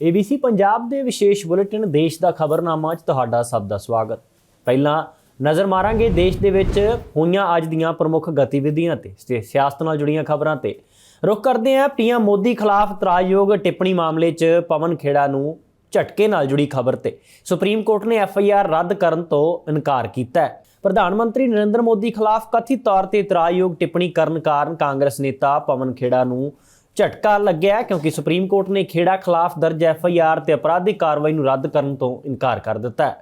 ABC Punjab ਦੇ ਵਿਸ਼ੇਸ਼ bulletin ਦੇਸ਼ ਦਾ ਖਬਰਨਾਮਾ 'ਚ ਤੁਹਾਡਾ ਸਭ ਦਾ ਸਵਾਗਤ। ਪਹਿਲਾਂ ਨਜ਼ਰ ਮਾਰਾਂਗੇ ਦੇਸ਼ ਦੇ ਵਿੱਚ ਹੋਈਆਂ ਅੱਜ ਦੀਆਂ ਪ੍ਰਮੁੱਖ ਗਤੀਵਿਧੀਆਂ ਤੇ ਸਿਆਸਤ ਨਾਲ ਜੁੜੀਆਂ ਖਬਰਾਂ ਤੇ। ਰੁਕ ਕਰਦੇ ਹਾਂ ਪੀਐਮ ਮੋਦੀ ਖਿਲਾਫ ਤਰਾਜਯੋਗ ਟਿੱਪਣੀ ਮਾਮਲੇ 'ਚ ਪਵਨ ਖੇੜਾ ਨੂੰ ਝਟਕੇ ਨਾਲ ਜੁੜੀ ਖਬਰ ਤੇ। ਸੁਪਰੀਮ ਕੋਰਟ ਨੇ ਐਫਆਈਆਰ ਰੱਦ ਕਰਨ ਤੋਂ ਇਨਕਾਰ ਕੀਤਾ ਹੈ। ਪ੍ਰਧਾਨ ਮੰਤਰੀ ਨਰਿੰਦਰ ਮੋਦੀ ਖਿਲਾਫ ਕਥਿਤ ਤੌਰ ਤੇ ਇਤਰਾਜ਼ਯੋਗ ਟਿੱਪਣੀ ਕਰਨ ਕਾਰਨ ਕਾਂਗਰਸ ਨੇਤਾ ਪਵਨ ਖੇੜਾ ਨੂੰ ਝਟਕਾ ਲੱਗਿਆ ਕਿਉਂਕਿ ਸੁਪਰੀਮ ਕੋਰਟ ਨੇ ਖੇੜਾ ਖਿਲਾਫ ਦਰਜ ਐੱਫ ਆਈ ਆਰ ਤੇ ਅਪਰਾਧਿਕ ਕਾਰਵਾਈ ਨੂੰ ਰੱਦ ਕਰਨ ਤੋਂ ਇਨਕਾਰ ਕਰ ਦਿੱਤਾ ਹੈ।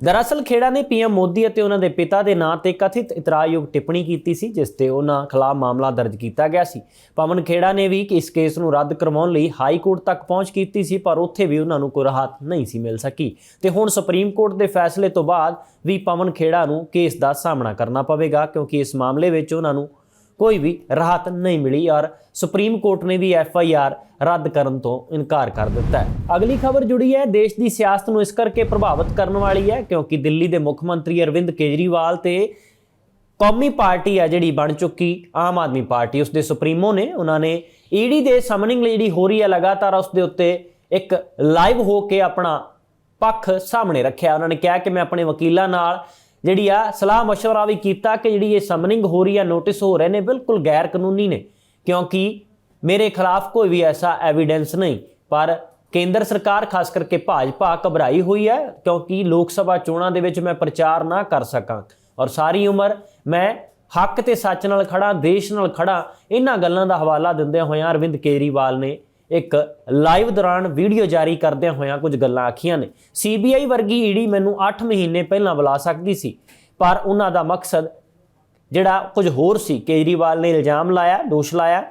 ਦਰਅਸਲ, ਖੇੜਾ ਨੇ ਪੀਐਮ ਮੋਦੀ ਅਤੇ ਉਹਨਾਂ ਦੇ ਪਿਤਾ ਦੇ ਨਾਂ ਤੇ ਕਥਿਤ ਇਤਰਾਜ਼ਯੋਗ ਟਿੱਪਣੀ ਕੀਤੀ ਸੀ, ਜਿਸ ਤੇ ਉਹਨਾਂ ਖਿਲਾਫ ਮਾਮਲਾ ਦਰਜ ਕੀਤਾ ਗਿਆ ਸੀ। ਪਵਨ ਖੇੜਾ ਨੇ ਵੀ ਇਸ ਕੇਸ ਨੂੰ ਰੱਦ ਕਰਵਾਉਣ ਲਈ ਹਾਈ ਕੋਰਟ ਤੱਕ ਪਹੁੰਚ ਕੀਤੀ ਸੀ, ਪਰ ਉੱਥੇ ਵੀ ਉਹਨਾਂ ਨੂੰ ਕੋਈ ਰਾਹਤ ਨਹੀਂ ਸੀ ਮਿਲ ਸਕੀ। ਤੇ ਹੁਣ ਸੁਪਰੀਮ ਕੋਰਟ ਦੇ ਫੈਸਲੇ ਤੋਂ ਬਾਅਦ ਵੀ ਪਵਨ ਖੇੜਾ ਨੂੰ ਕੇਸ ਦਾ ਸਾਹਮਣਾ ਕਰਨਾ ਪਵੇਗਾ, ਕਿਉਂਕਿ ਇਸ ਮਾਮਲੇ ਵਿੱਚ ਉਹਨਾਂ ਨੂੰ ਕੋਈ ਵੀ ਰਾਹਤ ਨਹੀਂ ਮਿਲੀ ਔਰ ਸੁਪਰੀਮ ਕੋਰਟ ਨੇ ਵੀ ਐਫ ਆਈ ਆਰ ਰੱਦ ਕਰਨ ਤੋਂ ਇਨਕਾਰ ਕਰ ਦਿੱਤਾ ਹੈ। ਅਗਲੀ ਖਬਰ ਜੁੜੀ ਹੈ, ਦੇਸ਼ ਦੀ ਸਿਆਸਤ ਨੂੰ ਇਸ ਕਰਕੇ ਪ੍ਰਭਾਵਿਤ ਕਰਨ ਵਾਲੀ ਹੈ ਕਿਉਂਕਿ ਦਿੱਲੀ ਦੇ ਮੁੱਖ ਮੰਤਰੀ ਅਰਵਿੰਦ ਕੇਜਰੀਵਾਲ ਤੇ ਕੌਮੀ ਪਾਰਟੀ ਆ ਜਿਹੜੀ ਬਣ ਚੁੱਕੀ, ਆਮ ਆਦਮੀ ਪਾਰਟੀ, ਉਸ ਦੇ ਸੁਪਰੀਮੋ ਨੇ, ਉਹਨਾਂ ਨੇ ਈਡੀ ਦੇ ਸਮਨਿੰਗ ਲਈ ਜਿਹੜੀ ਹੋ ਰਹੀ ਹੈ ਲਗਾਤਾਰ, ਉਸ ਦੇ ਉੱਤੇ ਇੱਕ ਲਾਈਵ ਹੋ ਕੇ ਆਪਣਾ ਪੱਖ ਸਾਹਮਣੇ ਰੱਖਿਆ। ਉਹਨਾਂ ਨੇ ਕਿਹਾ ਕਿ ਮੈਂ ਆਪਣੇ ਵਕੀਲਾਂ ਨਾਲ ਜਿਹੜੀ ਆ ਸਲਾਹ مشورہ ਵੀ ਕੀਤਾ ਕਿ ਜਿਹੜੀ ਇਹ ਸਮਨਿੰਗ ਹੋ ਰਹੀ ਆ ਨੋਟਿਸ ਹੋ ਰਹੇ ਨੇ ਬਿਲਕੁਲ ਗੈਰ ਕਾਨੂੰਨੀ ਨੇ ਕਿਉਂਕਿ ਮੇਰੇ ਖਿਲਾਫ ਕੋਈ ਵੀ ਐਸਾ ਐਵੀਡੈਂਸ ਨਹੀਂ ਪਰ ਕੇਂਦਰ ਸਰਕਾਰ ਖਾਸ ਕਰਕੇ ਭਾਜਪਾ ਘਬਰਾਈ ਹੋਈ ਹੈ ਕਿਉਂਕਿ ਲੋਕ ਸਭਾ ਚੋਣਾਂ ਦੇ ਵਿੱਚ ਮੈਂ ਪ੍ਰਚਾਰ ਨਾ ਕਰ ਸਕਾਂ ਔਰ ਸਾਰੀ ਉਮਰ ਮੈਂ ਹੱਕ ਤੇ ਸੱਚ ਨਾਲ ਖੜਾ ਦੇਸ਼ ਨਾਲ ਖੜਾ ਇਹਨਾਂ ਗੱਲਾਂ ਦਾ ਹਵਾਲਾ ਦਿੰਦਿਆਂ ਹੋਇਆਂ ਅਰਵਿੰਦ ਕੇਜਰੀਵਾਲ ਨੇ ਇੱਕ ਲਾਈਵ ਦੌਰਾਨ ਵੀਡੀਓ ਜਾਰੀ ਕਰਦਿਆਂ ਹੋਇਆਂ ਕੁਝ ਗੱਲਾਂ ਆਖੀਆਂ ਨੇ। ਸੀਬੀਆਈ ਵਰਗੀ ਈਡੀ ਮੈਨੂੰ 8 ਮਹੀਨੇ ਪਹਿਲਾਂ ਬੁਲਾ ਸਕਦੀ ਸੀ, ਪਰ ਉਹਨਾਂ ਦਾ ਮਕਸਦ ਜਿਹੜਾ ਕੁਝ ਹੋਰ ਸੀ, ਕੇਜਰੀਵਾਲ ਨੇ ਇਲਜ਼ਾਮ ਲਾਇਆ, ਦੋਸ਼ ਲਾਇਆ।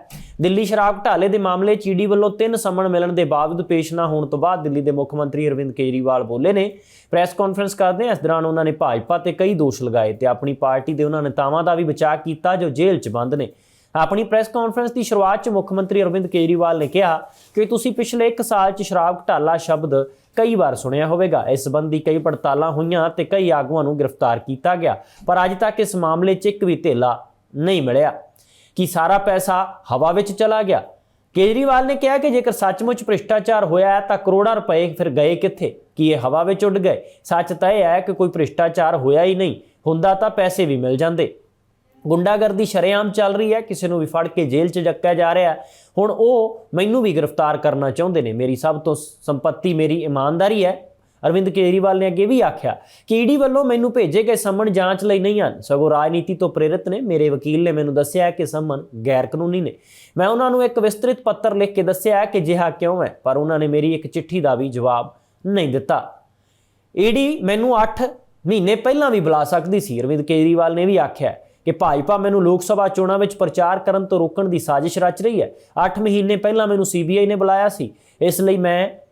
ਦਿੱਲੀ ਸ਼ਰਾਬ ਘਟਾਲੇ ਦੇ ਮਾਮਲੇ 'ਚ ਈਡੀ ਵੱਲੋਂ ਤਿੰਨ ਸਮਨ ਮਿਲਣ ਦੇ ਬਾਵਜੂਦ ਪੇਸ਼ ਨਾ ਹੋਣ ਤੋਂ ਬਾਅਦ ਦਿੱਲੀ ਦੇ ਮੁੱਖ ਮੰਤਰੀ ਅਰਵਿੰਦ ਕੇਜਰੀਵਾਲ ਬੋਲੇ ਨੇ। ਪ੍ਰੈਸ ਕਾਨਫਰੰਸ ਕਰਦੇ ਇਸ ਦੌਰਾਨ ਉਹਨਾਂ ਨੇ ਭਾਜਪਾ ਤੇ ਕਈ ਦੋਸ਼ ਲਗਾਏ ਤੇ ਆਪਣੀ ਪਾਰਟੀ ਦੇ ਉਹਨਾਂ ਨੇਤਾਵਾਂ ਦਾ ਵੀ ਬਚਾਅ ਕੀਤਾ ਜੋ ਜੇਲ੍ਹ 'ਚ ਬੰਦ ਨੇ। ਆਪਣੀ ਪ੍ਰੈਸ ਕਾਨਫਰੰਸ ਦੀ ਸ਼ੁਰੂਆਤ 'ਚ ਮੁੱਖ ਮੰਤਰੀ ਅਰਵਿੰਦ ਕੇਜਰੀਵਾਲ ਨੇ ਕਿਹਾ ਕਿ ਤੁਸੀਂ ਪਿਛਲੇ 1 ਸਾਲ 'ਚ ਸ਼ਰਾਬ ਘਟਾਲਾ ਸ਼ਬਦ ਕਈ ਵਾਰ ਸੁਣਿਆ ਹੋਵੇਗਾ। ਇਸ ਸੰਬੰਧੀ ਕਈ ਪੜਤਾਲਾਂ ਹੋਈਆਂ ਤੇ ਕਈ ਆਗੂਆਂ ਨੂੰ ਗ੍ਰਿਫਤਾਰ ਕੀਤਾ ਗਿਆ, ਪਰ ਅੱਜ ਤੱਕ ਇਸ ਮਾਮਲੇ 'ਚ ਇੱਕ ਵੀ ਧੇਲਾ ਨਹੀਂ ਮਿਲਿਆ। ਕਿ ਸਾਰਾ ਪੈਸਾ ਹਵਾ ਵਿੱਚ ਚਲਾ ਗਿਆ? ਕੇਜਰੀਵਾਲ ਨੇ ਕਿਹਾ ਕਿ ਜੇਕਰ ਸੱਚਮੁੱਚ ਭ੍ਰਿਸ਼ਟਾਚਾਰ ਹੋਇਆ ਹੈ ਤਾਂ ਕਰੋੜਾਂ ਰੁਪਏ ਫਿਰ ਗਏ ਕਿੱਥੇ? ਕਿ ਇਹ ਹਵਾ ਵਿੱਚ ਉੱਡ ਗਏ? ਸੱਚ ਤਾਂ ਇਹ ਹੈ ਕਿ ਕੋਈ ਭ੍ਰਿਸ਼ਟਾਚਾਰ ਹੋਇਆ ਹੀ ਨਹੀਂ। ਹੁੰਦਾ ਤਾਂ ਪੈਸੇ ਵੀ ਮਿਲ ਜਾਂਦੇ। ਗੁੰਡਾਗਰਦੀ ਸ਼ਰੇਆਮ ਚੱਲ ਰਹੀ ਹੈ, ਕਿਸੇ ਨੂੰ ਵੀ ਫੜ ਕੇ ਜੇਲ੍ਹ 'ਚ ਜੱਕਿਆ ਜਾ ਰਿਹਾ ਹੁਣ ਉਹ ਮੈਨੂੰ ਵੀ ਗ੍ਰਿਫਤਾਰ ਕਰਨਾ ਚਾਹੁੰਦੇ ਨੇ। ਮੇਰੀ ਸਭ ਤੋਂ ਸੰਪਤੀ, ਮੇਰੀ ਇਮਾਨਦਾਰੀ ਹੈ। ਅਰਵਿੰਦ ਕੇਜਰੀਵਾਲ ਨੇ ਅੱਗੇ ਵੀ ਆਖਿਆ ਕਿ ਈਡੀ ਵੱਲੋਂ ਮੈਨੂੰ ਭੇਜੇ ਗਏ ਸੰਮਨ ਜਾਂਚ ਲਈ ਨਹੀਂ ਹਨ। ਸਗੋਂ ਰਾਜਨੀਤੀ ਤੋਂ ਪ੍ਰੇਰਿਤ ਨੇ। ਮੇਰੇ ਵਕੀਲ ਨੇ ਮੈਨੂੰ ਦੱਸਿਆ ਕਿ ਸੰਮਨ ਗੈਰ ਕਾਨੂੰਨੀ ਨੇ। ਮੈਂ ਉਹਨਾਂ ਨੂੰ ਇੱਕ ਵਿਸਤ੍ਰਿਤ ਪੱਤਰ ਲਿਖ ਕੇ ਦੱਸਿਆ ਕਿ ਜਿਹਾ ਕਿਉਂ ਹੈ, ਪਰ ਉਹਨਾਂ ਨੇ ਮੇਰੀ ਇੱਕ ਚਿੱਠੀ ਦਾ ਵੀ ਜਵਾਬ ਨਹੀਂ ਦਿੱਤਾ। ਈਡੀ ਮੈਨੂੰ 8 ਮਹੀਨੇ ਪਹਿਲਾਂ ਵੀ ਬੁਲਾ ਸਕਦੀ ਸੀ, ਅਰਵਿੰਦ ਕੇਜਰੀਵਾਲ ਨੇ ਵੀ ਆਖਿਆ ਕਿ ਭਾਜਪਾ ਮੈਨੂੰ ਲੋਕ ਸਭਾ ਚੋਣਾਂ ਵਿੱਚ ਪ੍ਰਚਾਰ ਕਰਨ ਤੋਂ ਰੋਕਣ ਦੀ ਸਾਜ਼ਿਸ਼ ਰਚ ਰਹੀ ਹੈ। 8 ਮਹੀਨੇ ਪਹਿਲਾਂ ਮੈਨੂੰ ਸੀਬੀਆਈ ਨੇ ਬੁਲਾਇਆ ਸੀ। ਇਸ ਲਈ ਮੈਂ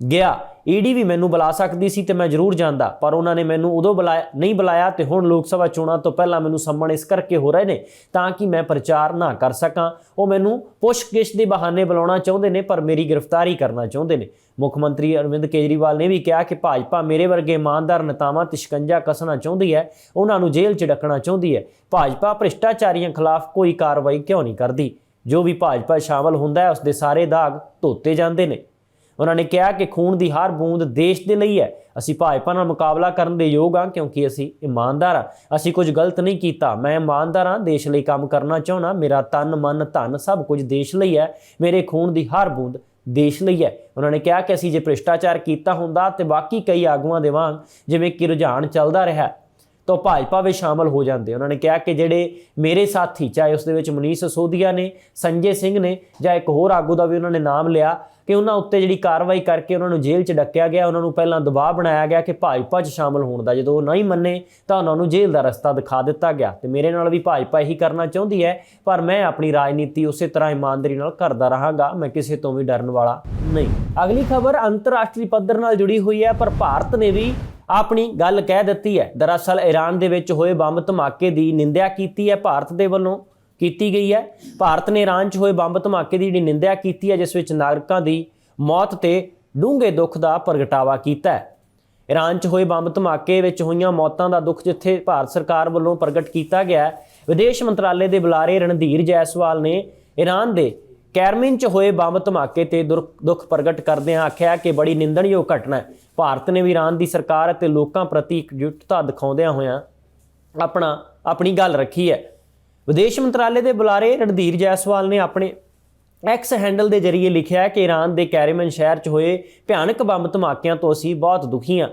ਗਿਆ। ਈਡੀ ਵੀ ਮੈਨੂੰ ਬੁਲਾ ਸਕਦੀ ਸੀ ਤੇ ਮੈਂ ਜ਼ਰੂਰ ਜਾਂਦਾ, ਪਰ ਉਹਨਾਂ ਨੇ ਮੈਨੂੰ ਉਦੋਂ ਬੁਲਾਇਆ, ਨਹੀਂ ਬੁਲਾਇਆ ਤੇ ਹੁਣ ਲੋਕ ਸਭਾ ਚੋਣਾਂ ਤੋਂ ਪਹਿਲਾਂ ਮੈਨੂੰ ਸੰਮਣ ਇਸ ਕਰਕੇ ਹੋ ਰਹੇ ਨੇ ਤਾਂ ਕਿ ਮੈਂ ਪ੍ਰਚਾਰ ਨਾ ਕਰ ਸਕਾਂ। ਉਹ ਮੈਨੂੰ ਪੁੱਛਗਿੱਛ ਦੇ ਬਹਾਨੇ ਬੁਲਾਉਣਾ ਚਾਹੁੰਦੇ ਨੇ, ਪਰ ਮੇਰੀ ਗ੍ਰਿਫਤਾਰੀ ਕਰਨਾ ਚਾਹੁੰਦੇ ਨੇ। ਮੁੱਖ ਮੰਤਰੀ ਅਰਵਿੰਦ ਕੇਜਰੀਵਾਲ ਨੇ ਵੀ ਕਿਹਾ ਕਿ ਭਾਜਪਾ ਮੇਰੇ ਵਰਗੇ ਇਮਾਨਦਾਰ ਨੇਤਾਵਾਂ ਤੇ ਸ਼ਿਕੰਜਾ ਕੱਸਣਾ ਚਾਹੁੰਦੀ ਹੈ, ਉਹਨਾਂ ਨੂੰ ਜੇਲ੍ਹ 'ਚ ਡੱਕਣਾ ਚਾਹੁੰਦੀ ਹੈ। ਭਾਜਪਾ ਭ੍ਰਿਸ਼ਟਾਚਾਰੀਆਂ ਖਿਲਾਫ ਕੋਈ ਕਾਰਵਾਈ ਕਿਉਂ ਨਹੀਂ ਕਰਦੀ? ਜੋ ਵੀ ਭਾਜਪਾ ਸ਼ਾਮਲ ਹੁੰਦਾ ਹੈ ਉਸ ਦੇ ਸਾਰੇ ਦਾਗ ਧੋਤੇ ਜਾਂਦੇ ਨੇ। ਉਹਨਾਂ ਨੇ ਕਿਹਾ ਕਿ ਖੂਨ ਦੀ ਹਰ ਬੂੰਦ ਦੇਸ਼ ਦੇ ਲਈ ਹੈ। ਅਸੀਂ ਭਾਜਪਾ ਨਾਲ ਮੁਕਾਬਲਾ ਕਰਨ ਦੇ ਯੋਗ ਹਾਂ ਕਿਉਂਕਿ ਅਸੀਂ ਇਮਾਨਦਾਰ ਹਾਂ। ਅਸੀਂ ਕੁਝ ਗਲਤ ਨਹੀਂ ਕੀਤਾ। ਮੈਂ ਇਮਾਨਦਾਰ ਹਾਂ, ਦੇਸ਼ ਲਈ ਕੰਮ ਕਰਨਾ ਚਾਹੁੰਦਾ। ਮੇਰਾ ਤਨ, ਮਨ, ਧਨ ਸਭ ਕੁਝ ਦੇਸ਼ ਲਈ ਹੈ। ਮੇਰੇ ਖੂਨ ਦੀ ਹਰ ਬੂੰਦ ਦੇਸ਼ ਲਈ ਹੈ। ਉਹਨਾਂ ਨੇ ਕਿਹਾ ਕਿ ਅਸੀਂ ਜੇ ਭ੍ਰਿਸ਼ਟਾਚਾਰ ਕੀਤਾ ਹੁੰਦਾ ਤੇ ਬਾਕੀ ਕਈ ਆਗੂਆਂ ਦੇ ਵਾਂਗ ਜਿਵੇਂ ਕਿ ਰੁਝਾਨ ਚੱਲਦਾ ਰਿਹਾ ਤਾਂ ਉਹ ਭਾਜਪਾ ਵਿੱਚ ਸ਼ਾਮਲ ਹੋ ਜਾਂਦੇ। ਉਹਨਾਂ ਨੇ ਕਿਹਾ ਕਿ ਜਿਹੜੇ ਮੇਰੇ ਸਾਥੀ, ਚਾਹੇ ਉਸ ਦੇ ਵਿੱਚ ਮਨੀਸ਼ ਸੋਧੀਆ ਨੇ, ਸੰਜੇ ਸਿੰਘ ਨੇ ਜਾਂ ਇੱਕ ਹੋਰ ਆਗੂ ਦਾ ਵੀ ਉਹਨਾਂ ਨੇ ਨਾਮ ਲਿਆ ਕਿ ਉਹਨਾਂ ਉੱਤੇ ਜਿਹੜੀ ਕਾਰਵਾਈ ਕਰਕੇ ਉਹਨਾਂ ਨੂੰ ਜੇਲ੍ਹ 'ਚ ਡੱਕਿਆ ਗਿਆ, ਉਹਨਾਂ ਨੂੰ ਪਹਿਲਾਂ ਦਬਾਅ ਬਣਾਇਆ ਗਿਆ ਕਿ ਭਾਜਪਾ 'ਚ ਸ਼ਾਮਲ ਹੋਣ ਦਾ। ਜਦੋਂ ਉਹ ਨਹੀਂ ਮੰਨੇ, ਤਾਂ ਉਹਨਾਂ ਨੂੰ ਜੇਲ੍ਹ ਦਾ ਰਸਤਾ ਦਿਖਾ ਦਿੱਤਾ ਗਿਆ। ਤੇ ਮੇਰੇ ਨਾਲ ਵੀ ਭਾਜਪਾ ਇਹੀ ਕਰਨਾ ਚਾਹੁੰਦੀ ਹੈ, ਪਰ ਮੈਂ ਆਪਣੀ ਰਾਜਨੀਤੀ ਉਸੇ ਤਰ੍ਹਾਂ ਇਮਾਨਦਾਰੀ ਨਾਲ ਕਰਦਾ ਰਹਾਂਗਾ। ਮੈਂ ਕਿਸੇ ਤੋਂ ਵੀ ਡਰਨ ਵਾਲਾ ਨਹੀਂ। ਅਗਲੀ ਖਬਰ ਅੰਤਰਰਾਸ਼ਟਰੀ ਪੱਧਰ ਨਾਲ ਜੁੜੀ ਹੋਈ ਹੈ, ਪਰ ਭਾਰਤ ਨੇ ਵੀ ਆਪਣੀ ਗੱਲ ਕਹਿ ਦਿੱਤੀ ਹੈ। ਦਰਅਸਲ ਈਰਾਨ ਦੇ ਵਿੱਚ ਹੋਏ ਬੰਬ ਧਮਾਕੇ ਦੀ ਨਿੰਦਿਆ ਕੀਤੀ ਹੈ ਭਾਰਤ ਦੇ ਵੱਲੋਂ। ਕੀਤੀ ਗਈ ਹੈ। ਭਾਰਤ ਨੇ ਈਰਾਨ 'ਚ ਹੋਏ ਬੰਬ ਧਮਾਕੇ ਦੀ ਜਿਹੜੀ ਨਿੰਦਿਆ ਕੀਤੀ ਹੈ, ਜਿਸ ਵਿੱਚ ਨਾਗਰਿਕਾਂ ਦੀ ਮੌਤ ਤੇ ਡੂੰਘੇ ਦੁੱਖ ਦਾ ਪ੍ਰਗਟਾਵਾ ਕੀਤਾ ਹੈ। ਈਰਾਨ 'ਚ ਹੋਏ ਬੰਬ ਧਮਾਕੇ ਵਿੱਚ ਹੋਈਆਂ ਮੌਤਾਂ ਦਾ ਦੁੱਖ ਜਿੱਥੇ ਭਾਰਤ ਸਰਕਾਰ ਵੱਲੋਂ ਪ੍ਰਗਟ ਕੀਤਾ ਗਿਆ ਵਿਦੇਸ਼ ਮੰਤਰਾਲੇ ਦੇ ਬੁਲਾਰੇ ਰਣਧੀਰ ਜੈਸਵਾਲ ਨੇ ਈਰਾਨ ਦੇ ਕੈਰਮਿਨ 'ਚ ਹੋਏ ਬੰਬ ਧਮਾਕੇ ਤੇ ਦੁਰ- ਦੁੱਖ ਪ੍ਰਗਟ ਕਰਦਿਆਂ ਆਖਿਆ ਕਿ ਬੜੀ ਨਿੰਦਣਯੋਗ ਘਟਨਾ ਹੈ। ਭਾਰਤ ਨੇ ਵੀ ਇਰਾਨ ਦੀ ਸਰਕਾਰ ਅਤੇ ਲੋਕਾਂ ਪ੍ਰਤੀ ਇਕਜੁੱਟਤਾ ਦਿਖਾਉਂਦਿਆਂ ਹੋਇਆਂ ਆਪਣਾ, ਆਪਣੀ ਗੱਲ ਰੱਖੀ ਹੈ। ਵਿਦੇਸ਼ ਮੰਤਰਾਲੇ ਦੇ ਬੁਲਾਰੇ ਰਣਧੀਰ ਜੈਸਵਾਲ ਨੇ ਆਪਣੇ ਐਕਸ ਹੈਂਡਲ ਦੇ ਜ਼ਰੀਏ ਲਿਖਿਆ ਕਿ ਈਰਾਨ ਦੇ ਕੈਰੇਮਨ ਸ਼ਹਿਰ 'ਚ ਹੋਏ ਭਿਆਨਕ ਬੰਬ ਧਮਾਕਿਆਂ ਤੋਂ ਅਸੀਂ ਬਹੁਤ ਦੁਖੀ ਹਾਂ।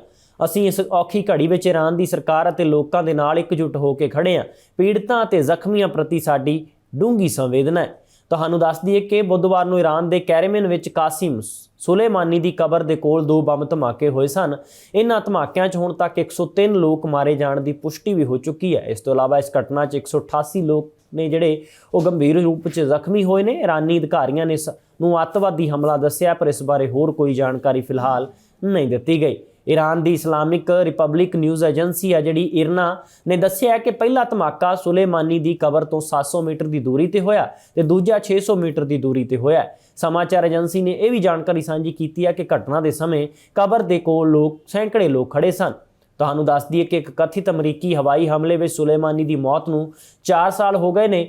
ਅਸੀਂ ਇਸ ਔਖੀ ਘੜੀ ਵਿੱਚ ਈਰਾਨ ਦੀ ਸਰਕਾਰ ਅਤੇ ਲੋਕਾਂ ਦੇ ਨਾਲ ਇਕਜੁੱਟ ਹੋ ਕੇ ਖੜੇ ਹਾਂ। ਪੀੜਤਾਂ ਅਤੇ ਜ਼ਖਮੀਆਂ ਪ੍ਰਤੀ ਸਾਡੀ ਡੂੰਘੀ ਸੰਵੇਦਨਾ ਹੈ। ਤੁਹਾਨੂੰ ਦੱਸ ਦਈਏ ਕਿ ਬੁੱਧਵਾਰ ਨੂੰ ਈਰਾਨ ਦੇ ਕੈਰੇਮਨ ਵਿੱਚ ਕਾਸਿਮ ਸੁਲੇਮਾਨੀ ਦੀ ਕਬਰ ਦੇ ਕੋਲ ਦੋ ਬੰਬ ਧਮਾਕੇ ਹੋਏ ਸਨ। ਇਨ੍ਹਾਂ ਧਮਾਕਿਆਂ 'ਚ ਹੁਣ ਤੱਕ 103 ਲੋਕ ਮਾਰੇ ਜਾਣ ਦੀ ਪੁਸ਼ਟੀ ਵੀ ਹੋ ਚੁੱਕੀ ਹੈ। ਇਸ ਤੋਂ ਇਲਾਵਾ ਇਸ ਘਟਨਾ 'ਚ 188 ਲੋਕ ਨੇ ਜਿਹੜੇ ਉਹ ਗੰਭੀਰ ਰੂਪ 'ਚ ਜ਼ਖਮੀ ਹੋਏ ਨੇ। ਇਰਾਨੀ ਅਧਿਕਾਰੀਆਂ ਨੇ ਇਸ ਨੂੰ ਅੱਤਵਾਦੀ ਹਮਲਾ ਦੱਸਿਆ, ਪਰ ਇਸ ਬਾਰੇ ਹੋਰ ਕੋਈ ਜਾਣਕਾਰੀ ਫਿਲਹਾਲ ਨਹੀਂ ਦਿੱਤੀ ਗਈ। ਈਰਾਨ ਦੀ ਇਸਲਾਮਿਕ ਰਿਪਬਲਿਕ ਨਿਊਜ਼ ਏਜੰਸੀ ਆ ਜਿਹੜੀ ਇਰਨਾ ਨੇ ਦੱਸਿਆ ਕਿ ਪਹਿਲਾ ਧਮਾਕਾ ਸੁਲੇਮਾਨੀ ਦੀ ਕਬਰ ਤੋਂ 700 ਮੀਟਰ ਦੀ ਦੂਰੀ ਤੇ ਹੋਇਆ ਤੇ ਦੂਜਾ 600 ਮੀਟਰ ਦੀ ਦੂਰੀ ਤੇ ਹੋਇਆ ਸਮਾਚਾਰ ਏਜੰਸੀ ਨੇ ਇਹ ਵੀ ਜਾਣਕਾਰੀ ਸਾਂਝੀ ਕੀਤੀ ਹੈ ਕਿ ਘਟਨਾ ਦੇ ਸਮੇਂ ਕਬਰ ਦੇ ਕੋਲ ਲੋਕ, ਸੈਂਕੜੇ ਲੋਕ ਖੜੇ ਸਨ। ਤੁਹਾਨੂੰ ਦੱਸ ਦਈਏ ਕਿ ਇੱਕ ਕਥਿਤ ਅਮਰੀਕੀ ਹਵਾਈ ਹਮਲੇ ਵਿੱਚ ਸੁਲੇਮਾਨੀ ਦੀ ਮੌਤ ਨੂੰ 4 ਸਾਲ ਹੋ ਗਏ ਨੇ।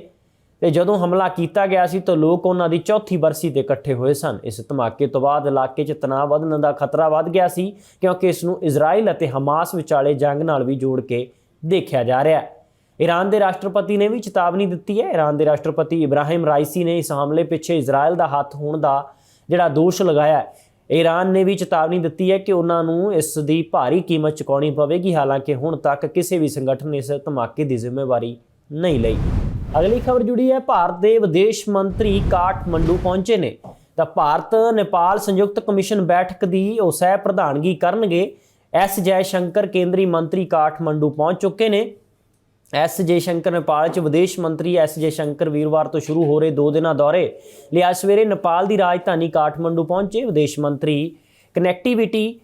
ਤੇ ਜਦੋਂ ਹਮਲਾ ਕੀਤਾ ਗਿਆ ਸੀ ਤਾਂ ਲੋਕ ਉਹਨਾਂ ਦੀ ਚੌਥੀ ਬਰਸੀ ਤੇ ਇਕੱਠੇ ਹੋਏ ਸਨ। ਇਸ ਧਮਾਕੇ ਤੋਂ ਬਾਅਦ ਇਲਾਕੇ 'ਚ ਤਣਾਅ ਵਧਣ ਦਾ ਖਤਰਾ ਵੱਧ ਗਿਆ ਸੀ ਕਿਉਂਕਿ ਇਸ ਨੂੰ ਇਜ਼ਰਾਈਲ ਅਤੇ ਹਮਾਸ ਵਿਚਾਲੇ ਜੰਗ ਨਾਲ ਵੀ ਜੋੜ ਕੇ ਦੇਖਿਆ ਜਾ ਰਿਹਾ ਹੈ। ਈਰਾਨ ਦੇ ਰਾਸ਼ਟਰਪਤੀ ਨੇ ਵੀ ਚੇਤਾਵਨੀ ਦਿੱਤੀ ਹੈ। ਈਰਾਨ ਦੇ ਰਾਸ਼ਟਰਪਤੀ ਇਬਰਾਹਿਮ ਰਾਈਸੀ ਨੇ ਇਸ ਹਮਲੇ ਪਿੱਛੇ ਇਜ਼ਰਾਈਲ ਦਾ ਹੱਥ ਹੋਣ ਦਾ ਜਿਹੜਾ ਦੋਸ਼ ਲਗਾਇਆ ਈਰਾਨ ਨੇ ਵੀ ਚੇਤਾਵਨੀ ਦਿੱਤੀ ਹੈ ਕਿ ਉਹਨਾਂ ਨੂੰ ਇਸ ਦੀ ਭਾਰੀ ਕੀਮਤ ਚੁਕਾਉਣੀ ਪਵੇਗੀ। ਹਾਲਾਂਕਿ ਹੁਣ ਤੱਕ ਕਿਸੇ ਵੀ ਸੰਗਠਨ ਨੇ ਇਸ ਧਮਾਕੇ ਦੀ ਜ਼ਿੰਮੇਵਾਰੀ ਨਹੀਂ ਲਈ। ਅਗਲੀ ਖਬਰ ਜੁੜੀ ਹੈ, ਭਾਰਤ ਦੇ ਵਿਦੇਸ਼ ਮੰਤਰੀ ਕਾਠਮੰਡੂ ਪਹੁੰਚੇ ਨੇ। ਤਾਂ ਭਾਰਤ, ਨੇਪਾਲ ਸੰਯੁਕਤ ਕਮਿਸ਼ਨ ਬੈਠਕ ਦੀ ਉਹ ਸਹਿ ਪ੍ਰਧਾਨਗੀ ਕਰਨਗੇ। ਐਸ ਜੈ ਸ਼ੰਕਰ ਕੇਂਦਰੀ ਮੰਤਰੀ ਕਾਠਮੰਡੂ ਪਹੁੰਚ ਚੁੱਕੇ ਨੇ। ਐਸ ਜੇ ਸ਼ੰਕਰ ਨੇਪਾਲ ਚ ਵਿਦੇਸ਼ ਮੰਤਰੀ ਐਸ ਜੇ ਸ਼ੰਕਰ ਵੀਰਵਾਰ ਤੋਂ ਸ਼ੁਰੂ ਹੋ ਰਹੇ ਦੋ ਦਿਨਾਂ ਦੌਰੇ। ਲਈ ਅੱਜ ਸਵੇਰੇ ਨੇਪਾਲ ਦੀ ਰਾਜਧਾਨੀ ਕਾਠਮੰਡੂ ਪਹੁੰਚੇ। ਵਿਦੇਸ਼ ਮੰਤਰੀ ਕਨੈਕਟੀਵਿਟੀ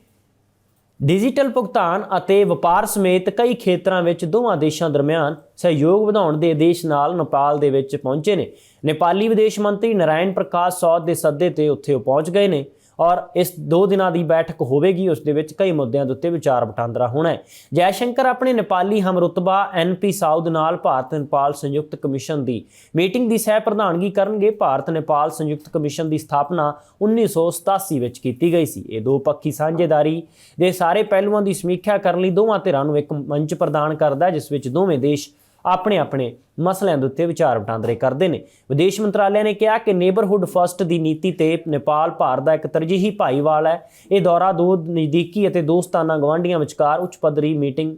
ਡਿਜੀਟਲ ਭੁਗਤਾਨ ਅਤੇ ਵਪਾਰ ਸਮੇਤ ਕਈ ਖੇਤਰਾਂ ਵਿੱਚ ਦੋਵਾਂ ਦੇਸ਼ਾਂ ਦਰਮਿਆਨ ਸਹਿਯੋਗ ਵਧਾਉਣ ਦੇ ਆਦੇਸ਼ ਨਾਲ ਨੇਪਾਲ ਦੇ ਵਿੱਚ ਪਹੁੰਚੇ ਨੇ। ਨੇਪਾਲੀ ਵਿਦੇਸ਼ ਮੰਤਰੀ ਨਰਾਇਣ ਪ੍ਰਕਾਸ਼ ਸੌਦ ਦੇ ਸੱਦੇ ਤੇ ਉੱਥੇ ਉਹ ਪਹੁੰਚ ਗਏ ਨੇ। ਔਰ ਇਸ ਦੋ ਦਿਨਾਂ ਦੀ ਬੈਠਕ ਹੋਵੇਗੀ, ਉਸ ਦੇ ਵਿੱਚ ਕਈ ਮੁੱਦਿਆਂ ਦੇ ਉੱਤੇ ਵਿਚਾਰ ਵਟਾਂਦਰਾ ਹੋਣਾ ਹੈ। ਜੈ ਸ਼ੰਕਰ ਆਪਣੇ ਨੇਪਾਲੀ ਹਮਰੁਤਬਾ ਐਨਪੀ ਸਾਊਦ ਨਾਲ ਭਾਰਤ ਨੇਪਾਲ ਸੰਯੁਕਤ ਕਮਿਸ਼ਨ ਦੀ ਮੀਟਿੰਗ ਦੀ ਸਹਿ ਪ੍ਰਧਾਨਗੀ ਕਰਨਗੇ। ਭਾਰਤ ਨੇਪਾਲ ਸੰਯੁਕਤ ਕਮਿਸ਼ਨ ਦੀ ਸਥਾਪਨਾ 1987 ਵਿੱਚ ਕੀਤੀ ਗਈ ਸੀ। ਇਹ ਦੋ ਪੱਖੀ ਸਾਂਝੇਦਾਰੀ ਦੇ ਸਾਰੇ ਪਹਿਲੂਆਂ ਦੀ ਸਮੀਖਿਆ ਕਰਨ ਲਈ ਦੋਵਾਂ ਧਿਰਾਂ ਨੂੰ ਇੱਕ ਮੰਚ ਪ੍ਰਦਾਨ ਕਰਦਾ ਜਿਸ ਵਿੱਚ ਦੋਵੇਂ ਦੇਸ਼ ਆਪਣੇ ਆਪਣੇ ਮਸਲਿਆਂ ਦੇ ਉੱਤੇ ਵਿਚਾਰ ਵਟਾਂਦਰੇ ਕਰਦੇ ਨੇ। ਵਿਦੇਸ਼ ਮੰਤਰਾਲੇ ਨੇ ਕਿਹਾ ਕਿ ਨੇਬਰਹੁੱਡ ਫਸਟ ਦੀ ਨੀਤੀ ਤੇ ਨੇਪਾਲ ਭਾਰਤ ਦਾ ਇੱਕ ਤਰਜੀਹੀ ਭਾਈਵਾਲ ਹੈ। ਇਹ ਦੌਰਾ ਦੋ ਨਜ਼ਦੀਕੀ ਅਤੇ ਦੋਸਤਾਨਾ ਗਵਾਂਢੀਆਂ ਵਿਚਕਾਰ ਉੱਚ ਪੱਧਰੀ ਮੀਟਿੰਗ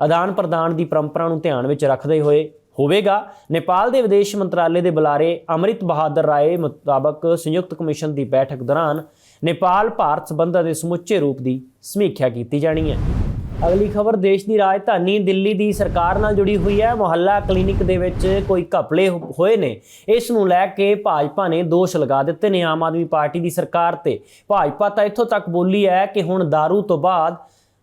ਆਦਾਨ ਪ੍ਰਦਾਨ ਦੀ ਪਰੰਪਰਾ ਨੂੰ ਧਿਆਨ ਵਿੱਚ ਰੱਖਦੇ ਹੋਏ ਹੋਵੇਗਾ। ਨੇਪਾਲ ਦੇ ਵਿਦੇਸ਼ ਮੰਤਰਾਲੇ ਦੇ ਬੁਲਾਰੇ ਅੰਮ੍ਰਿਤ ਬਹਾਦਰ ਰਾਏ ਮੁਤਾਬਕ ਸੰਯੁਕਤ ਕਮਿਸ਼ਨ ਦੀ ਬੈਠਕ ਦੌਰਾਨ ਨੇਪਾਲ ਭਾਰਤ ਸਬੰਧਾਂ ਦੇ ਸਮੁੱਚੇ ਰੂਪ ਦੀ ਸਮੀਖਿਆ ਕੀਤੀ ਜਾਣੀ ਹੈ। ਅਗਲੀ ਖਬਰ, ਦੇਸ਼ ਦੀ ਰਾਜਧਾਨੀ ਦਿੱਲੀ ਦੀ ਸਰਕਾਰ ਨਾਲ ਜੁੜੀ ਹੋਈ ਹੈ। ਮੁਹੱਲਾ ਕਲੀਨਿਕ ਦੇ ਵਿੱਚ ਕੋਈ ਘਪਲੇ ਹੋਏ ਨੇ। ਇਸ ਨੂੰ ਲੈ ਕੇ ਭਾਜਪਾ ਨੇ ਦੋਸ਼ ਲਗਾ ਦਿੱਤੇ ਨੇ ਆਮ ਆਦਮੀ ਪਾਰਟੀ ਦੀ ਸਰਕਾਰ ਤੇ। ਭਾਜਪਾ ਤਾਂ ਇੱਥੋਂ ਤੱਕ ਬੋਲੀ ਹੈ ਕਿ ਹੁਣ दारू ਤੋਂ ਬਾਅਦ,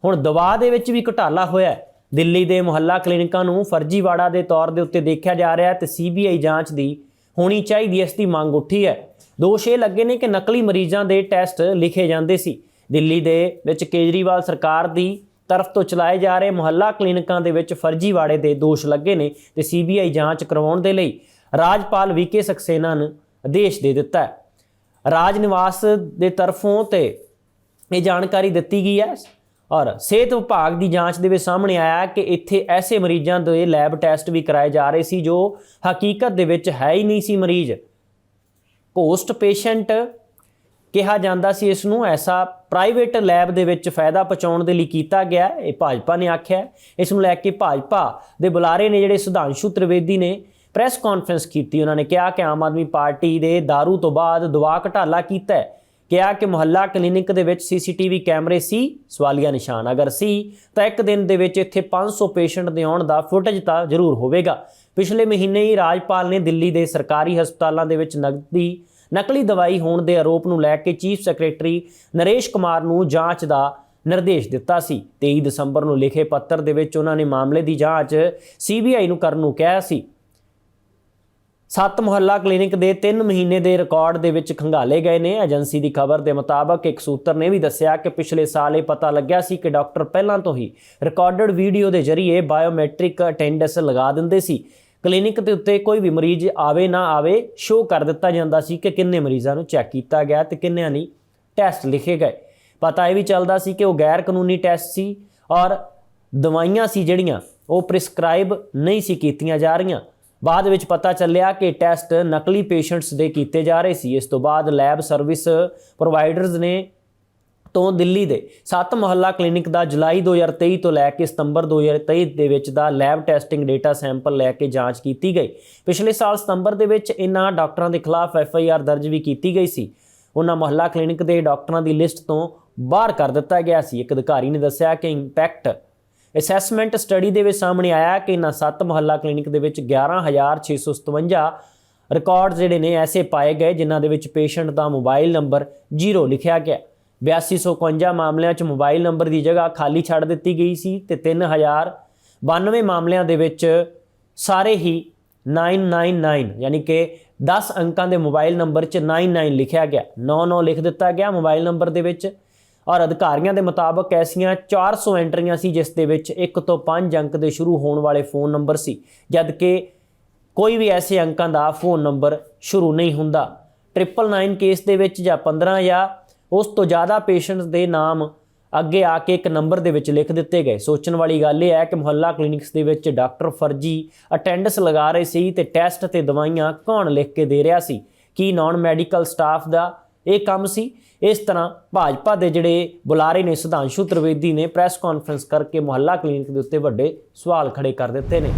ਹੁਣ ਦਵਾ ਦੇ ਵਿੱਚ ਵੀ ਘੁਟਾਲਾ ਹੋਇਆ ਹੈ। ਦਿੱਲੀ ਦੇ ਮੁਹੱਲਾ ਕਲੀਨਿਕਾਂ ਨੂੰ ਫਰਜ਼ੀਵਾੜਾ ਦੇ ਤੌਰ ਦੇ ਉੱਤੇ ਦੇਖਿਆ ਜਾ ਰਿਹਾ ਹੈ ਤੇ ਸੀਬੀਆਈ ਜਾਂਚ ਦੀ ਹੋਣੀ ਚਾਹੀਦੀ ਹੈ, ਇਸ ਦੀ ਮੰਗ ਉੱਠੀ ਹੈ। ਦੋਸ਼ ਇਹ ਲੱਗੇ ਨੇ ਕਿ ਨਕਲੀ ਮਰੀਜ਼ਾਂ ਦੇ ਟੈਸਟ ਲਿਖੇ ਜਾਂਦੇ ਸੀ। ਦਿੱਲੀ ਦੇ ਵਿੱਚ ਕੇਜਰੀਵਾਲ ਸਰਕਾਰ ਦੀ ਤਰਫ ਤੋਂ ਚਲਾਏ ਜਾ ਰਹੇ ਮੁਹੱਲਾ ਕਲੀਨਿਕਾਂ ਦੇ ਵਿੱਚ ਫਰਜ਼ੀਵਾੜੇ ਦੇ ਦੋਸ਼ ਲੱਗੇ ਨੇ ਤੇ ਸੀਬੀਆਈ ਜਾਂਚ ਕਰਵਾਉਣ ਦੇ ਲਈ ਰਾਜਪਾਲ ਵੀਕੇ ਸਕਸੇਨਾ ਨੂੰ ਆਦੇਸ਼ ਦੇ ਦਿੱਤਾ ਹੈ। ਰਾਜ ਨਿਵਾਸ ਦੇ ਤਰਫੋਂ ਤੇ ਇਹ ਜਾਣਕਾਰੀ ਦਿੱਤੀ ਗਈ ਹੈ ਔਰ ਸਿਹਤ ਵਿਭਾਗ ਦੀ ਜਾਂਚ ਦੇ ਵਿੱਚ ਸਾਹਮਣੇ ਆਇਆ ਕਿ ਇੱਥੇ ਐਸੇ ਮਰੀਜ਼ਾਂ ਦੇ ਲੈਬ ਟੈਸਟ ਵੀ ਕਰਾਏ ਜਾ ਰਹੇ ਸੀ ਜੋ ਹਕੀਕਤ ਦੇ ਵਿੱਚ ਹੈ ਹੀ ਨਹੀਂ ਸੀ ਮਰੀਜ਼। ਪੋਸਟ ਪੇਸ਼ੈਂਟ ਕਿਹਾ ਜਾਂਦਾ ਸੀ ਇਸ ਨੂੰ ਐਸਾ ਪ੍ਰਾਈਵੇਟ ਲੈਬ ਦੇ ਵਿੱਚ ਫਾਇਦਾ ਪਹੁੰਚਾਉਣ ਦੇ ਲਈ ਕੀਤਾ ਗਿਆ। ਇਹ ਭਾਜਪਾ ਨੇ ਆਖਿਆ ਇਸ ਨੂੰ ਲੈ ਕੇ ਭਾਜਪਾ ਦੇ ਬੁਲਾਰੇ ਨੇ ਜਿਹੜੇ ਸੁਧਾਂਸ਼ੂ ਤ੍ਰਿਵੇਦੀ ਨੇ ਪ੍ਰੈਸ ਕਾਨਫਰੰਸ ਕੀਤੀ। ਉਹਨਾਂ ਨੇ ਕਿਹਾ ਕਿ ਆਮ ਆਦਮੀ ਪਾਰਟੀ ਦੇ दारू ਤੋਂ ਬਾਅਦ ਦਵਾ ਘਟਾਲਾ ਕੀਤਾ ਕਿਹਾ ਕਿ ਮੁਹੱਲਾ ਕਲੀਨਿਕ ਦੇ ਵਿੱਚ ਸੀਸੀਟੀਵੀ ਕੈਮਰੇ ਸੀ, ਸਵਾਲੀਆ ਨਿਸ਼ਾਨ ਅਗਰ ਸੀ, ਤਾਂ ਇੱਕ ਦਿਨ ਦੇ ਵਿੱਚ ਇੱਥੇ 500 ਪੇਸ਼ੈਂਟ ਦੇ ਆਉਣ ਦਾ ਫੁਟੇਜ ਤਾਂ ਜ਼ਰੂਰ ਹੋਵੇਗਾ। ਪਿਛਲੇ ਮਹੀਨੇ ਹੀ ਰਾਜਪਾਲ ਨੇ ਦਿੱਲੀ ਦੇ ਸਰਕਾਰੀ ਹਸਪਤਾਲਾਂ ਦੇ ਵਿੱਚ ਨਕਦੀ ਨਕਲੀ ਦਵਾਈ ਹੋਣ ਦੇ ਆਰੋਪ ਨੂੰ ਲੈ ਕੇ ਚੀਫ ਸੈਕਟਰੀ ਨਰੇਸ਼ ਕੁਮਾਰ ਨੂੰ ਜਾਂਚ ਦਾ ਨਿਰਦੇਸ਼ ਦਿੱਤਾ ਸੀ। 23 ਦਸੰਬਰ ਨੂੰ ਲਿਖੇ ਪੱਤਰ ਦੇ ਵਿੱਚ ਉਹਨਾਂ ਨੇ ਮਾਮਲੇ ਦੀ ਜਾਂਚ ਸੀਬੀਆਈ ਨੂੰ ਕਰਨ ਨੂੰ ਕਿਹਾ ਸੀ। ਸੱਤ ਮੁਹੱਲਾ ਕਲੀਨਿਕ ਦੇ 3 ਮਹੀਨੇ ਦੇ ਰਿਕਾਰਡ ਦੇ ਵਿੱਚ ਖੰਗਾਲੇ ਗਏ ਨੇ। ਏਜੰਸੀ ਦੀ ਖਬਰ ਦੇ ਮੁਤਾਬਕ ਇੱਕ ਸੂਤਰ ਨੇ ਵੀ ਦੱਸਿਆ ਕਿ ਪਿਛਲੇ ਸਾਲ ਇਹ ਪਤਾ ਲੱਗਿਆ ਸੀ ਕਿ ਡਾਕਟਰ ਪਹਿਲਾਂ ਤੋਂ ਹੀ ਰਿਕਾਰਡਡ ਵੀਡੀਓ ਦੇ ਜ਼ਰੀਏ ਬਾਇਓਮੈਟ੍ਰਿਕ ਅਟੈਂਡੈਂਸ ਲਗਾ ਦਿੰਦੇ ਸੀ। ਕਲੀਨਿਕ ਦੇ ਉੱਤੇ ਕੋਈ ਵੀ ਮਰੀਜ਼ ਆਵੇ ਨਾ ਆਵੇ ਸ਼ੋਅ ਕਰ ਦਿੱਤਾ ਜਾਂਦਾ ਸੀ ਕਿ ਕਿੰਨੇ ਮਰੀਜ਼ਾਂ ਨੂੰ ਚੈੱਕ ਕੀਤਾ ਗਿਆ ਤੇ ਕਿੰਨਿਆਂ ਲਈ ਟੈਸਟ ਲਿਖੇ ਗਏ। ਪਤਾ ਇਹ ਵੀ ਚੱਲਦਾ ਸੀ ਕਿ ਉਹ ਗੈਰ ਕਾਨੂੰਨੀ ਟੈਸਟ ਸੀ ਔਰ ਦਵਾਈਆਂ ਸੀ ਜਿਹੜੀਆਂ, ਉਹ ਪ੍ਰਿਸਕ੍ਰਾਈਬ ਨਹੀਂ ਸੀ ਕੀਤੀਆਂ ਜਾ ਰਹੀਆਂ। ਬਾਅਦ ਵਿੱਚ ਪਤਾ ਚੱਲਿਆ ਕਿ ਟੈਸਟ ਨਕਲੀ ਪੇਸ਼ੈਂਟਸ ਦੇ ਕੀਤੇ ਜਾ ਰਹੇ ਸੀ। ਇਸ ਤੋਂ ਬਾਅਦ ਲੈਬ ਸਰਵਿਸ ਪ੍ਰੋਵਾਈਡਰਸ ਨੇ ਤੋਂ ਦਿੱਲੀ ਦੇ ਸੱਤ ਮੁਹੱਲਾ ਕਲੀਨਿਕ ਦਾ ਜੁਲਾਈ 2023 ਤੋਂ ਲੈ ਕੇ ਸਤੰਬਰ 2023 ਦੇ ਵਿੱਚ ਦਾ ਲੈਬ ਟੈਸਟਿੰਗ ਡੇਟਾ ਸੈਂਪਲ ਲੈ ਕੇ ਜਾਂਚ ਕੀਤੀ ਗਈ। ਪਿਛਲੇ ਸਾਲ ਸਤੰਬਰ ਦੇ ਵਿੱਚ ਇਨ੍ਹਾਂ ਡਾਕਟਰਾਂ ਦੇ ਖਿਲਾਫ ਐਫ ਆਈ ਆਰ ਦਰਜ ਵੀ ਕੀਤੀ ਗਈ ਸੀ। ਉਹਨਾਂ ਮੁਹੱਲਾ ਕਲੀਨਿਕ ਦੇ ਡਾਕਟਰਾਂ ਦੀ ਲਿਸਟ ਤੋਂ ਬਾਹਰ ਕਰ ਦਿੱਤਾ ਗਿਆ ਸੀ। ਇੱਕ ਅਧਿਕਾਰੀ ਨੇ ਦੱਸਿਆ ਕਿ ਇੰਪੈਕਟ ਅਸੈਸਮੈਂਟ ਸਟੱਡੀ ਦੇ ਵਿੱਚ ਸਾਹਮਣੇ ਆਇਆ ਕਿ ਇਨ੍ਹਾਂ ਸੱਤ ਮੁਹੱਲਾ ਕਲੀਨਿਕ ਦੇ ਵਿੱਚ 11657 ਰਿਕਾਰਡ ਜਿਹੜੇ ਨੇ ਐਸੇ ਪਾਏ ਗਏ ਜਿਨ੍ਹਾਂ ਦੇ ਵਿੱਚ ਪੇਸ਼ੈਂਟ ਦਾ ਮੋਬਾਈਲ ਨੰਬਰ 0 ਲਿਖਿਆ ਗਿਆ। 8251 ਮਾਮਲਿਆਂ 'ਚ ਮੋਬਾਈਲ ਨੰਬਰ ਦੀ ਜਗ੍ਹਾ ਖਾਲੀ ਛੱਡ ਦਿੱਤੀ ਗਈ ਸੀ ਤੇ 3092 ਮਾਮਲਿਆਂ ਦੇ ਵਿੱਚ ਸਾਰੇ ਹੀ 999 ਯਾਨੀ ਕਿ 10 ਅੰਕਾਂ ਦੇ ਮੋਬਾਈਲ ਨੰਬਰ 'ਚ 99 ਲਿਖਿਆ ਗਿਆ। 99 ਲਿਖ ਦਿੱਤਾ ਗਿਆ ਮੋਬਾਈਲ ਨੰਬਰ ਦੇ ਵਿੱਚ ਔਰ ਅਧਿਕਾਰੀਆਂ ਦੇ ਮੁਤਾਬਕ ਐਸੀਆਂ 400 ਐਂਟਰੀਆਂ ਸੀ ਜਿਸ ਦੇ ਵਿੱਚ 1 ਤੋਂ 5 ਅੰਕ ਦੇ ਸ਼ੁਰੂ ਹੋਣ ਵਾਲੇ ਫੋਨ ਨੰਬਰ ਸੀ ਜਦ ਕਿ ਕੋਈ ਵੀ ਐਸੇ ਅੰਕਾਂ ਦਾ ਫੋਨ ਨੰਬਰ ਸ਼ੁਰੂ ਨਹੀਂ ਹੁੰਦਾ। 999 ਕੇਸ ਦੇ ਵਿੱਚ ਜਾਂ 15 ਜਾਂ ਉਸ ਤੋਂ ਜ਼ਿਆਦਾ ਪੇਸ਼ੈਂਟਸ ਦੇ ਨਾਮ ਅੱਗੇ ਆ ਕੇ ਇੱਕ ਨੰਬਰ ਦੇ ਵਿੱਚ ਲਿਖ ਦਿੱਤੇ ਗਏ। ਸੋਚਣ ਵਾਲੀ ਗੱਲ ਇਹ ਹੈ ਕਿ ਮੁਹੱਲਾ ਕਲੀਨਿਕਸ ਦੇ ਵਿੱਚ ਡਾਕਟਰ ਫਰਜੀ ਅਟੈਂਡੈਂਸ ਲਗਾ ਰਹੇ ਸੀ ਤੇ ਟੈਸਟ ਤੇ ਦਵਾਈਆਂ ਕੌਣ ਲਿਖ ਕੇ ਦੇ ਰਿਹਾ ਸੀ? ਕੀ ਨਾਨ ਮੈਡੀਕਲ ਸਟਾਫ ਦਾ ਇਹ ਕੰਮ ਸੀ? ਇਸ ਤਰ੍ਹਾਂ ਭਾਜਪਾ ਦੇ ਜਿਹੜੇ ਬੁਲਾਰੇ ਨੇ ਸੁਧਾਂਸ਼ੂ ਤ੍ਰਿਵੇਦੀ ਨੇ ਪ੍ਰੈਸ ਕਾਨਫਰੰਸ ਕਰਕੇ ਮੁਹੱਲਾ ਕਲੀਨਿਕ ਦੇ ਉੱਤੇ ਵੱਡੇ ਸਵਾਲ ਖੜੇ ਕਰ ਦਿੱਤੇ ਨੇ।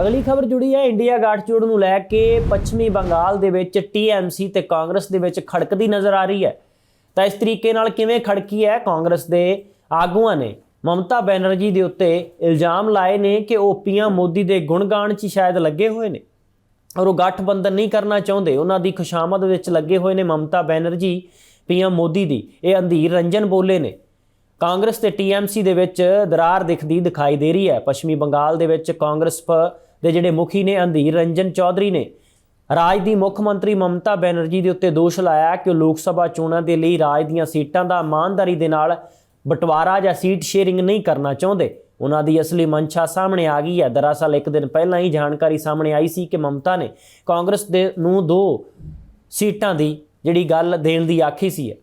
ਅਗਲੀ ਖਬਰ ਜੁੜੀ ਹੈ ਇੰਡੀਆ ਗਾਠਜੋੜ ਨੂੰ ਲੈ ਕੇ ਪੱਛਮੀ ਬੰਗਾਲ ਦੇ ਵਿੱਚ ਟੀਐਮਸੀ ਤੇ ਕਾਂਗਰਸ ਦੇ ਵਿੱਚ ਖੜਕਦੀ ਨਜ਼ਰ ਆ ਰਹੀ ਹੈ। ਤਾਂ ਇਸ ਤਰੀਕੇ ਨਾਲ ਕਿਵੇਂ ਖੜਕੀ ਹੈ ਕਾਂਗਰਸ ਦੇ ਆਗੂਆਂ ਨੇ? ਮਮਤਾ ਬੈਨਰਜੀ ਦੇ ਉੱਤੇ ਇਲਜ਼ਾਮ ਲਾਏ ਨੇ ਕਿ ਉਹ ਪੀਐਮ ਮੋਦੀ ਦੇ ਗੁਣਗਾਨ 'ਚ ਸ਼ਾਇਦ ਲੱਗੇ ਹੋਏ ਨੇ ਔਰ ਉਹ ਗਠਬੰਧਨ ਨਹੀਂ ਕਰਨਾ ਚਾਹੁੰਦੇ। ਉਹਨਾਂ ਦੀ ਖੁਸ਼ਾਮਦ ਵਿੱਚ ਲੱਗੇ ਹੋਏ ਨੇ ਮਮਤਾ ਬੈਨਰਜੀ ਪੀਐਮ ਮੋਦੀ ਦੀ। ਇਹ ਅੰਧੀਰ ਰੰਜਨ ਬੋਲੇ ਨੇ। ਕਾਂਗਰਸ ਤੇ ਟੀਐਮਸੀ ਦੇ ਵਿੱਚ ਦਰਾਰ ਦਿਖਦੀ ਦਿਖਾਈ ਦੇ ਰਹੀ ਹੈ। ਪੱਛਮੀ ਬੰਗਾਲ ਦੇ ਵਿੱਚ ਕਾਂਗਰਸ ਪ- ਦੇ ਜਿਹੜੇ ਮੁਖੀ ਨੇ, ਅੰਧੀਰ ਰੰਜਨ ਚੌਧਰੀ ਨੇ। ਰਾਜ ਦੀ ਮੁੱਖ ਮੰਤਰੀ ਮਮਤਾ ਬੈਨਰਜੀ ਦੇ ਉੱਤੇ ਦੋਸ਼ ਲਾਇਆ ਕਿ ਉਹ ਲੋਕ ਸਭਾ ਚੋਣਾਂ ਦੇ ਲਈ ਰਾਜ ਦੀਆਂ ਸੀਟਾਂ ਦਾ ਇਮਾਨਦਾਰੀ ਦੇ ਨਾਲ ਬਟਵਾਰਾ ਜਾਂ ਸੀਟ ਸ਼ੇਅਰਿੰਗ ਨਹੀਂ ਕਰਨਾ ਚਾਹੁੰਦੇ। ਉਹਨਾਂ ਦੀ ਅਸਲੀ ਮਨਸ਼ਾ ਸਾਹਮਣੇ ਆ ਗਈ ਹੈ। ਦਰਅਸਲ ਇੱਕ ਦਿਨ ਪਹਿਲਾਂ ਹੀ ਜਾਣਕਾਰੀ ਸਾਹਮਣੇ ਆਈ ਸੀ ਕਿ ਮਮਤਾ ਨੇ ਕਾਂਗਰਸ ਦੇ ਨੂੰ ਦੋ ਸੀਟਾਂ ਦੀ ਜਿਹੜੀ ਗੱਲ ਦੇਣ ਦੀ ਆਖੀ ਸੀ।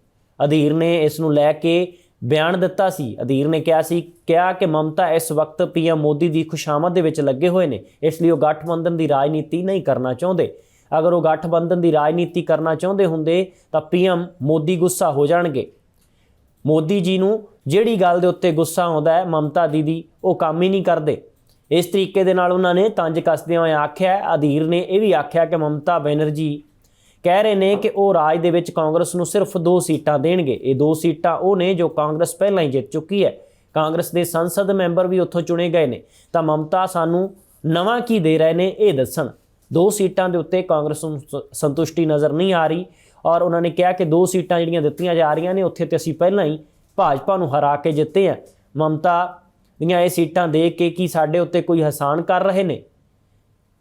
ਅਧੀਰ ਨੇ ਇਸ ਨੂੰ ਲੈ ਕੇ ਬਿਆਨ ਦਿੱਤਾ ਸੀ। ਅਧੀਰ ਨੇ ਕਿਹਾ ਸੀ, ਕਿਹਾ ਕਿ ਮਮਤਾ ਇਸ ਵਕਤ ਪੀਐਮ ਮੋਦੀ ਦੀ ਖੁਸ਼ਾਮਦ ਦੇ ਵਿੱਚ ਲੱਗੇ ਹੋਏ ਨੇ, ਇਸ ਲਈ ਉਹ ਗਠਬੰਧਨ ਦੀ ਰਾਜਨੀਤੀ ਨਹੀਂ ਕਰਨਾ ਚਾਹੁੰਦੇ। ਅਗਰ ਉਹ ਗਠਬੰਧਨ ਦੀ ਰਾਜਨੀਤੀ ਕਰਨਾ ਚਾਹੁੰਦੇ ਹੁੰਦੇ ਤਾਂ ਪੀਐਮ ਮੋਦੀ ਗੁੱਸਾ ਹੋ ਜਾਣਗੇ। ਮੋਦੀ ਜੀ ਨੂੰ ਜਿਹੜੀ ਗੱਲ ਦੇ ਉੱਤੇ ਗੁੱਸਾ ਆਉਂਦਾ ਹੈ, ਮਮਤਾ ਦੀਦੀ, ਉਹ ਕੰਮ ਹੀ ਨਹੀਂ ਕਰਦੇ। ਇਸ ਤਰੀਕੇ ਦੇ ਨਾਲ ਉਹਨਾਂ ਨੇ ਤੰਜ ਕੱਸਦਿਆਂ ਹੋਏ ਆਖਿਆ ਅਧੀਰ ਨੇ ਇਹ ਵੀ ਆਖਿਆ ਕਿ ਮਮਤਾ ਬੈਨਰਜੀ ਕਹਿ ਰਹੇ ਨੇ ਕਿ ਉਹ ਰਾਜ ਦੇ ਵਿੱਚ ਕਾਂਗਰਸ ਨੂੰ ਸਿਰਫ ਦੋ ਸੀਟਾਂ ਦੇਣਗੇ। ਇਹ ਦੋ ਸੀਟਾਂ ਉਹ ਨੇ ਜੋ ਕਾਂਗਰਸ ਪਹਿਲਾਂ ਹੀ ਜਿੱਤ ਚੁੱਕੀ ਹੈ। ਕਾਂਗਰਸ ਦੇ ਸੰਸਦ ਮੈਂਬਰ ਵੀ ਉੱਥੋਂ ਚੁਣੇ ਗਏ ਨੇ। ਤਾਂ ਮਮਤਾ ਸਾਨੂੰ ਨਵਾਂ ਕੀ ਦੇ ਰਹੇ ਨੇ, ਇਹ ਦੱਸਣ। ਦੋ ਸੀਟਾਂ ਦੇ ਉੱਤੇ ਕਾਂਗਰਸ ਨੂੰ ਸੰਤੁਸ਼ਟੀ ਨਜ਼ਰ ਨਹੀਂ ਆ ਰਹੀ ਔਰ ਉਹਨਾਂ ਨੇ ਕਿਹਾ ਕਿ ਦੋ ਸੀਟਾਂ ਜਿਹੜੀਆਂ ਦਿੱਤੀਆਂ ਜਾ ਰਹੀਆਂ ਨੇ, ਉੱਥੇ ਤੇ ਅਸੀਂ ਪਹਿਲਾਂ ਹੀ ਭਾਜਪਾ ਨੂੰ ਹਰਾ ਕੇ ਜਿੱਤੇ ਆ। ਮਮਤਾ ਦੀਆਂ ਇਹ ਸੀਟਾਂ ਦੇ ਕੇ ਕੀ ਸਾਡੇ ਉੱਤੇ ਕੋਈ ਹਸਾਨ ਕਰ ਰਹੇ ਨੇ?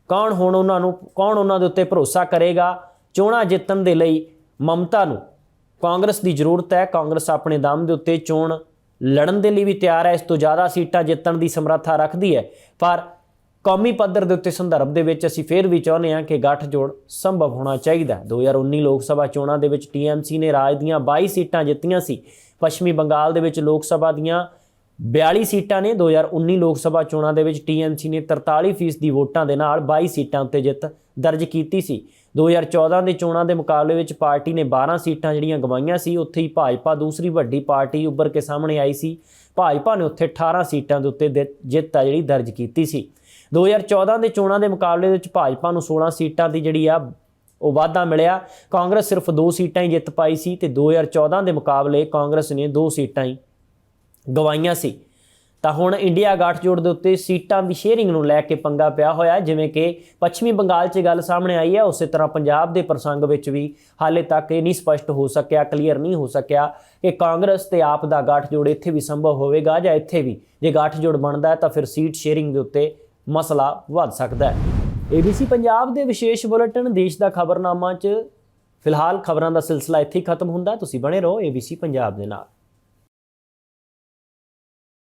ਕੌਣ ਹੁਣ ਉਹਨਾਂ ਨੂੰ, ਕੌਣ ਉਹਨਾਂ ਦੇ ਉੱਤੇ ਭਰੋਸਾ ਕਰੇਗਾ ਚੋਣਾਂ ਜਿੱਤਣ ਦੇ ਲਈ ਮਮਤਾ ਨੂੰ? ਕਾਂਗਰਸ ਦੀ ਜ਼ਰੂਰਤ ਹੈ, ਕਾਂਗਰਸ ਆਪਣੇ ਦਮ ਦੇ ਉੱਤੇ ਚੋਣ ਲੜਨ ਦੇ ਲਈ ਵੀ ਤਿਆਰ ਹੈ, ਇਸ ਤੋਂ ਜ਼ਿਆਦਾ ਸੀਟਾਂ ਜਿੱਤਣ ਦੀ ਸਮਰੱਥਾ ਰੱਖਦੀ ਹੈ। ਪਰ ਕੌਮੀ ਪੱਧਰ ਦੇ ਉੱਤੇ ਸੰਦਰਭ ਦੇ ਵਿੱਚ ਅਸੀਂ ਫੇਰ ਵੀ ਚਾਹੁੰਦੇ ਹਾਂ ਕਿ ਗੱਠਜੋੜ ਸੰਭਵ ਹੋਣਾ ਚਾਹੀਦਾ ਹੈ। 2019 ਲੋਕ ਸਭਾ ਚੋਣਾਂ ਦੇ ਵਿੱਚ ਟੀਐਮਸੀ ਨੇ ਰਾਜ ਦੀਆਂ 22 ਸੀਟਾਂ ਜਿੱਤੀਆਂ ਸੀ। ਪੱਛਮੀ ਬੰਗਾਲ ਦੇ ਵਿੱਚ ਲੋਕ ਸਭਾ ਦੀਆਂ 42 ਸੀਟਾਂ ਨੇ। 2019 ਲੋਕ ਸਭਾ ਚੋਣਾਂ ਦੇ ਵਿੱਚ ਟੀਐਮਸੀ ਨੇ 43% ਦੀ ਵੋਟਾਂ ਦੇ ਨਾਲ 22 ਸੀਟਾਂ ਉੱਤੇ ਜਿੱਤ ਦਰਜ ਕੀਤੀ ਸੀ। 2014 ਦੇ ਚੋਣਾਂ ਦੇ ਮੁਕਾਬਲੇ ਵਿੱਚ ਪਾਰਟੀ ਨੇ 12 ਸੀਟਾਂ ਜਿਹੜੀਆਂ ਗਵਾਈਆਂ ਸੀ, ਉੱਥੇ ਹੀ ਭਾਜਪਾ ਦੂਸਰੀ ਵੱਡੀ ਪਾਰਟੀ ਉੱਭਰ ਕੇ ਸਾਹਮਣੇ ਆਈ ਸੀ। ਭਾਜਪਾ ਨੇ ਉੱਥੇ 18 ਸੀਟਾਂ ਦੇ ਉੱਤੇ ਜਿ- ਜਿੱਤ ਆ ਜਿਹੜੀ ਦਰਜ ਕੀਤੀ ਸੀ। 2014 ਦੇ ਚੋਣਾਂ ਦੇ ਮੁਕਾਬਲੇ ਵਿੱਚ ਭਾਜਪਾ ਨੂੰ 16 ਸੀਟਾਂ ਦੀ ਜਿਹੜੀ ਆ, ਉਹ ਵਾਧਾ ਮਿਲਿਆ। ਕਾਂਗਰਸ ਸਿਰਫ 2 ਸੀਟਾਂ ਹੀ ਜਿੱਤ ਪਾਈ ਸੀ ਤੇ 2014 ਦੇ ਮੁਕਾਬਲੇ ਕਾਂਗਰਸ ਨੇ 2 ਸੀਟਾਂ ਹੀ ਗਵਾਈਆਂ ਸੀ। ਤਾਂ ਹੁਣ ਇੰਡੀਆ ਗਾਠਜੋੜ ਦੇ ਉੱਤੇ ਸੀਟਾਂ ਦੀ ਸ਼ੇਅਰਿੰਗ ਨੂੰ ਲੈ ਕੇ ਪੰਗਾ ਪਿਆ ਹੋਇਆ ਜਿਵੇਂ ਕਿ ਪੱਛਮੀ ਬੰਗਾਲ 'ਚ ਗੱਲ ਸਾਹਮਣੇ ਆਈ ਹੈ। ਉਸੇ ਤਰ੍ਹਾਂ ਪੰਜਾਬ ਦੇ ਪ੍ਰਸੰਗ ਵਿੱਚ ਵੀ ਹਾਲੇ ਤੱਕ ਇਹ ਨਹੀਂ ਸਪਸ਼ਟ ਹੋ ਸਕਿਆ ਕਲੀਅਰ ਨਹੀਂ ਹੋ ਸਕਿਆ ਕਿ ਕਾਂਗਰਸ ਤੇ ਆਪ ਦਾ ਗਾਠਜੋੜ ਇੱਥੇ ਵੀ ਸੰਭਵ ਹੋਵੇਗਾ ਜਾਂ ਇੱਥੇ ਵੀ ਜੇ ਗਾਠਜੋੜ ਬਣਦਾ ਹੈ ਤਾਂ ਫਿਰ ਸੀਟ ਸ਼ੇਅਰਿੰਗ ਦੇ ਉੱਤੇ ਮਸਲਾ ਵੱਧ ਸਕਦਾ ਹੈ। ABC ਪੰਜਾਬ ਦੇ ਵਿਸ਼ੇਸ਼ ਬੁਲੇਟਿਨ ਦੇਸ਼ ਦਾ ਖਬਰਨਾਮਾ 'ਚ ਫਿਲਹਾਲ ਖਬਰਾਂ ਦਾ ਸਿਲਸਿਲਾ ਇੱਥੇ ਹੀ ਖਤਮ ਹੁੰਦਾ ਤੁਸੀਂ ਬਣੇ ਰਹੋ ABC ਪੰਜਾਬ ਦੇ ਨਾਲ।